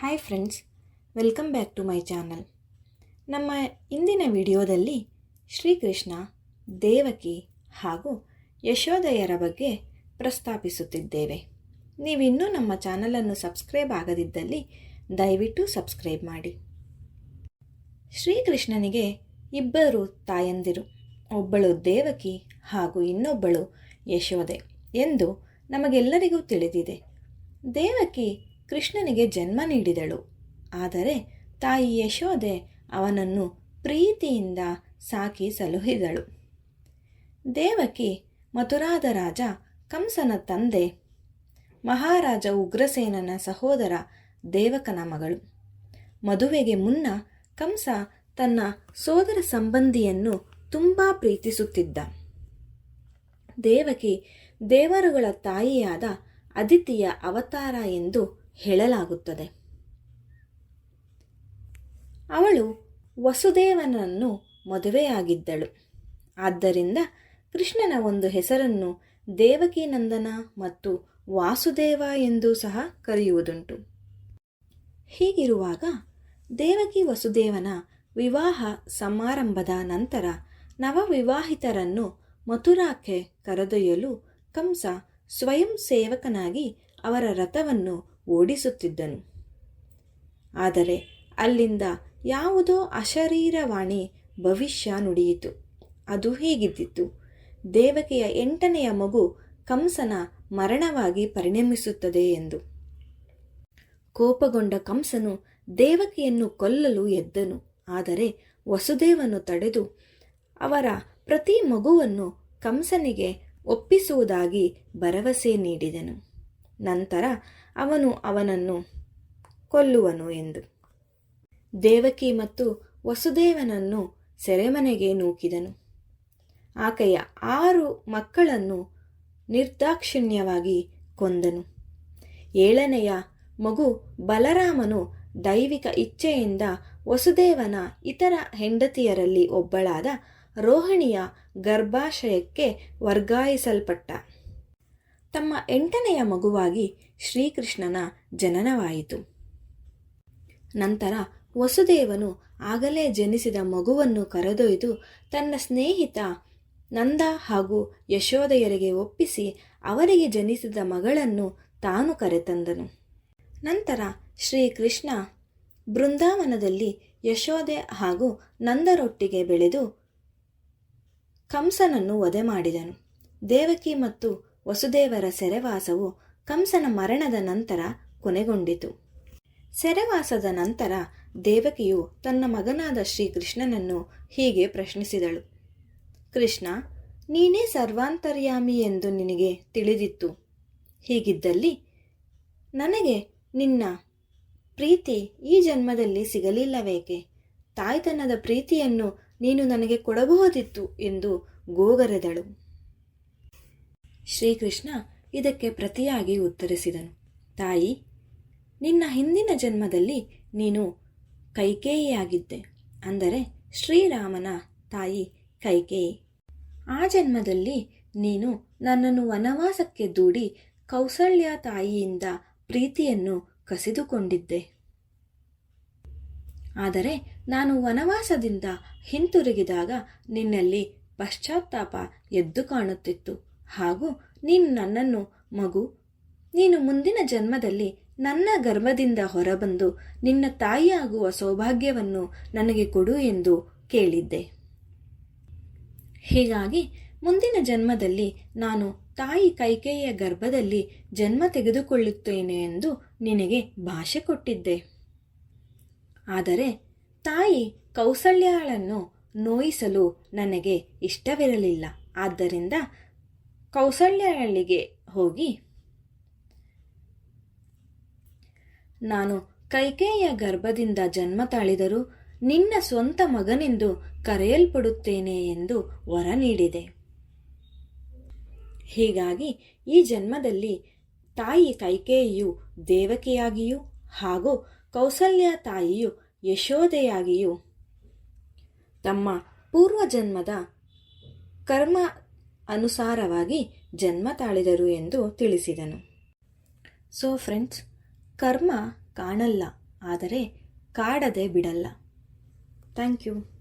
Hi friends welcome back to my channel ನಮ್ಮ ಇಂದಿನ ವಿಡಿಯೋದಲ್ಲಿ ಶ್ರೀಕೃಷ್ಣ ದೇವಕಿ ಹಾಗೂ ಯಶೋದಯರ ಬಗ್ಗೆ ಪ್ರಸ್ತಾಪಿಸುತ್ತಿದ್ದೇವೆ. ನೀವಿನ್ನೂ ನಮ್ಮ ಚಾನಲನ್ನು ಸಬ್ಸ್ಕ್ರೈಬ್ ಆಗದಿದ್ದಲ್ಲಿ ದಯವಿಟ್ಟು ಸಬ್ಸ್ಕ್ರೈಬ್ ಮಾಡಿ. ಶ್ರೀಕೃಷ್ಣನಿಗೆ ಇಬ್ಬರು ತಾಯಂದಿರು, ಒಬ್ಬಳು ದೇವಕಿ ಹಾಗೂ ಇನ್ನೊಬ್ಬಳು ಯಶೋದೆ ಎಂದು ನಮಗೆಲ್ಲರಿಗೂ ತಿಳಿದಿದೆ. ದೇವಕಿ ಕೃಷ್ಣನಿಗೆ ಜನ್ಮ ನೀಡಿದಳು. ಆದರೆ ತಾಯಿ ಯಶೋದೆ ಅವನನ್ನು ಪ್ರೀತಿಯಿಂದ ಸಾಕಿ ಸಲುಹಿದಳು ದೇವಕಿ ಮಥುರಾದ ರಾಜ ಕಂಸನ ತಂದೆ, ಮಹಾರಾಜ ಉಗ್ರಸೇನನ ಸಹೋದರ ದೇವಕನ ಮಗಳು. ಮದುವೆಗೆ ಮುನ್ನ ಕಂಸ ತನ್ನ ಸೋದರ ಸಂಬಂಧಿಯನ್ನು ತುಂಬ ಪ್ರೀತಿಸುತ್ತಿದ್ದ. ದೇವಕಿ ದೇವರುಗಳ ತಾಯಿಯಾದ ಅದಿತಿಯ ಅವತಾರ ಎಂದು ಹೇಳಲಾಗುತ್ತದೆ. ಅವಳು ವಸುದೇವನನ್ನು ಮದುವೆಯಾಗಿದ್ದಳು. ಆದ್ದರಿಂದ ಕೃಷ್ಣನ ಒಂದು ಹೆಸರನ್ನು ದೇವಕೀನಂದನ ಮತ್ತು ವಾಸುದೇವ ಎಂದು ಸಹ ಕರೆಯುವುದುಂಟು. ಹೀಗಿರುವಾಗ ದೇವಕಿ ವಸುದೇವನ ವಿವಾಹ ಸಮಾರಂಭದ ನಂತರ ನವವಿವಾಹಿತರನ್ನು ಮಥುರಾಕ್ಕೆ ಕರೆದೊಯ್ಯಲು ಕಂಸ ಸ್ವಯಂ ಸೇವಕನಾಗಿ ಅವರ ರಥವನ್ನು ಓಡಿಸುತ್ತಿದ್ದನು. ಆದರೆ ಅಲ್ಲಿಂದ ಯಾವುದೋ ಅಶರೀರವಾಣಿ ಭವಿಷ್ಯ ನುಡಿಯಿತು. ಅದು ಹೀಗಿದ್ದಿತ್ತು ದೇವಕಿಯ ಎಂಟನೆಯ ಮಗು ಕಂಸನ ಮರಣವಾಗಿ ಪರಿಣಮಿಸುತ್ತದೆ ಎಂದು. ಕೋಪಗೊಂಡ ಕಂಸನು ದೇವಕಿಯನ್ನು ಕೊಲ್ಲಲು ಎದ್ದನು. ಆದರೆ ವಸುದೇವನು ತಡೆದು ಅವರ ಪ್ರತಿ ಮಗುವನ್ನು ಕಂಸನಿಗೆ ಒಪ್ಪಿಸುವುದಾಗಿ ಭರವಸೆ ನೀಡಿದನು. ನಂತರ ಅವನು ಅವನನ್ನು ಕೊಲ್ಲುವನು ಎಂದು. ದೇವಕಿ ಮತ್ತು ವಸುದೇವನನ್ನು ಸೆರೆಮನೆಗೆ ನೂಕಿದನು. ಆಕೆಯ ಆರು ಮಕ್ಕಳನ್ನು ನಿರ್ದಾಕ್ಷಿಣ್ಯವಾಗಿ ಕೊಂದನು. ಏಳನೆಯ ಮಗು ಬಲರಾಮನು ದೈವಿಕ ಇಚ್ಛೆಯಿಂದ ವಸುದೇವನ ಇತರ ಹೆಂಡತಿಯರಲ್ಲಿ ಒಬ್ಬಳಾದ ರೋಹಿಣಿಯ ಗರ್ಭಾಶಯಕ್ಕೆ ವರ್ಗಾಯಿಸಲ್ಪಟ್ಟ. ತಮ್ಮ ಎಂಟನೆಯ ಮಗುವಾಗಿ ಶ್ರೀಕೃಷ್ಣನ ಜನನವಾಯಿತು. ನಂತರ ವಸುದೇವನು ಆಗಲೇ ಜನಿಸಿದ ಮಗುವನ್ನು ಕರೆದೊಯ್ದು ತನ್ನ ಸ್ನೇಹಿತ ನಂದ ಹಾಗೂ ಯಶೋದೆಯರಿಗೆ ಒಪ್ಪಿಸಿ ಅವರಿಗೆ ಜನಿಸಿದ ಮಗಳನ್ನು ತಾನು ಕರೆತಂದನು. ನಂತರ ಶ್ರೀಕೃಷ್ಣ ಬೃಂದಾವನದಲ್ಲಿ ಯಶೋದೆ ಹಾಗೂ ನಂದರೊಟ್ಟಿಗೆ ಬೆಳೆದು ಕಂಸನನ್ನು ವಧೆ ಮಾಡಿದನು. ದೇವಕಿ ಮತ್ತು ವಸುದೇವರ ಸೆರೆವಾಸವು ಕಂಸನ ಮರಣದ ನಂತರ ಕೊನೆಗೊಂಡಿತು. ಸೆರೆವಾಸದ ನಂತರ ದೇವಕಿಯು ತನ್ನ ಮಗನಾದ ಶ್ರೀಕೃಷ್ಣನನ್ನು ಹೀಗೆ ಪ್ರಶ್ನಿಸಿದಳು. ಕೃಷ್ಣ, ನೀನೇ ಸರ್ವಾಂತರ್ಯಾಮಿ ಎಂದು ನಿನಗೆ ತಿಳಿದಿತ್ತು. ಹೀಗಿದ್ದಲ್ಲಿ ನನಗೆ ನಿನ್ನ ಪ್ರೀತಿ ಈ ಜನ್ಮದಲ್ಲಿ ಸಿಗಲಿಲ್ಲವೇಕೆ? ತಾಯ್ತನದ ಪ್ರೀತಿಯನ್ನು ನೀನು ನನಗೆ ಕೊಡಬಹುದಿತ್ತು ಎಂದು ಗೋಗರೆದಳು. ಶ್ರೀಕೃಷ್ಣ ಇದಕ್ಕೆ ಪ್ರತಿಯಾಗಿ ಉತ್ತರಿಸಿದನು. ತಾಯಿ, ನಿನ್ನ ಹಿಂದಿನ ಜನ್ಮದಲ್ಲಿ ನೀನು ಕೈಕೇಯಿಯಾಗಿದ್ದೆ. ಅಂದರೆ ಶ್ರೀರಾಮನ ತಾಯಿ ಕೈಕೇಯಿ. ಆ ಜನ್ಮದಲ್ಲಿ ನೀನು ನನ್ನನ್ನು ವನವಾಸಕ್ಕೆ ದೂಡಿ ಕೌಸಲ್ಯ ತಾಯಿಯಿಂದ ಪ್ರೀತಿಯನ್ನು ಕಸಿದುಕೊಂಡಿದ್ದೆ. ಆದರೆ ನಾನು ವನವಾಸದಿಂದ ಹಿಂತಿರುಗಿದಾಗ ನಿನ್ನಲ್ಲಿ ಪಶ್ಚಾತ್ತಾಪ ಎದ್ದು ಕಾಣುತ್ತಿತ್ತು. ಹಾಗೂ ನೀನು ನನ್ನನ್ನು ಮಗು. ನೀನು ಮುಂದಿನ ಜನ್ಮದಲ್ಲಿ ನನ್ನ ಗರ್ಭದಿಂದ ಹೊರಬಂದು ನಿನ್ನ ತಾಯಿಯಾಗುವ ಸೌಭಾಗ್ಯವನ್ನು ನನಗೆ ಕೊಡು ಎಂದು ಕೇಳಿದ್ದೆ. ಹೀಗಾಗಿ ಮುಂದಿನ ಜನ್ಮದಲ್ಲಿ ನಾನು ತಾಯಿ ಕೈಕೇಯಿಯ ಗರ್ಭದಲ್ಲಿ ಜನ್ಮ ತೆಗೆದುಕೊಳ್ಳುತ್ತೇನೆ ಎಂದು ನಿನಗೆ ಭಾಷೆ ಕೊಟ್ಟಿದ್ದೆ. ಆದರೆ ತಾಯಿ ಕೌಸಲ್ಯಳನ್ನು ನೋಯಿಸಲು ನನಗೆ ಇಷ್ಟವಿರಲಿಲ್ಲ. ಆದ್ದರಿಂದ ಕೌಸಲ್ಯಳಿಗೆ ಹೋಗಿ. ನಾನು ಕೈಕೇಯ ಗರ್ಭದಿಂದ ಜನ್ಮ ತಾಳಿದರೂ ನಿನ್ನ ಸ್ವಂತ ಮಗನೆಂದು ಕರೆಯಲ್ಪಡುತ್ತೇನೆ ಎಂದು ವರ ನೀಡಿದೆ. ಹೀಗಾಗಿ ಈ ಜನ್ಮದಲ್ಲಿ ತಾಯಿ ಕೈಕೇಯಿಯು ದೇವಕಿಯಾಗಿಯೂ ಹಾಗೂ ಕೌಸಲ್ಯ ತಾಯಿಯು ಯಶೋದೆಯಾಗಿಯೂ ತಮ್ಮ ಪೂರ್ವಜನ್ಮದ ಕರ್ಮ ಅನುಸಾರವಾಗಿ ಜನ್ಮ ತಾಳಿದರು ಎಂದು ತಿಳಿಸಿದನು. ಸೊ ಫ್ರೆಂಡ್ಸ್ ಕರ್ಮ ಕಾಣಲ್ಲ ಆದರೆ ಕಾಡದೆ ಬಿಡಲ್ಲ. Thank you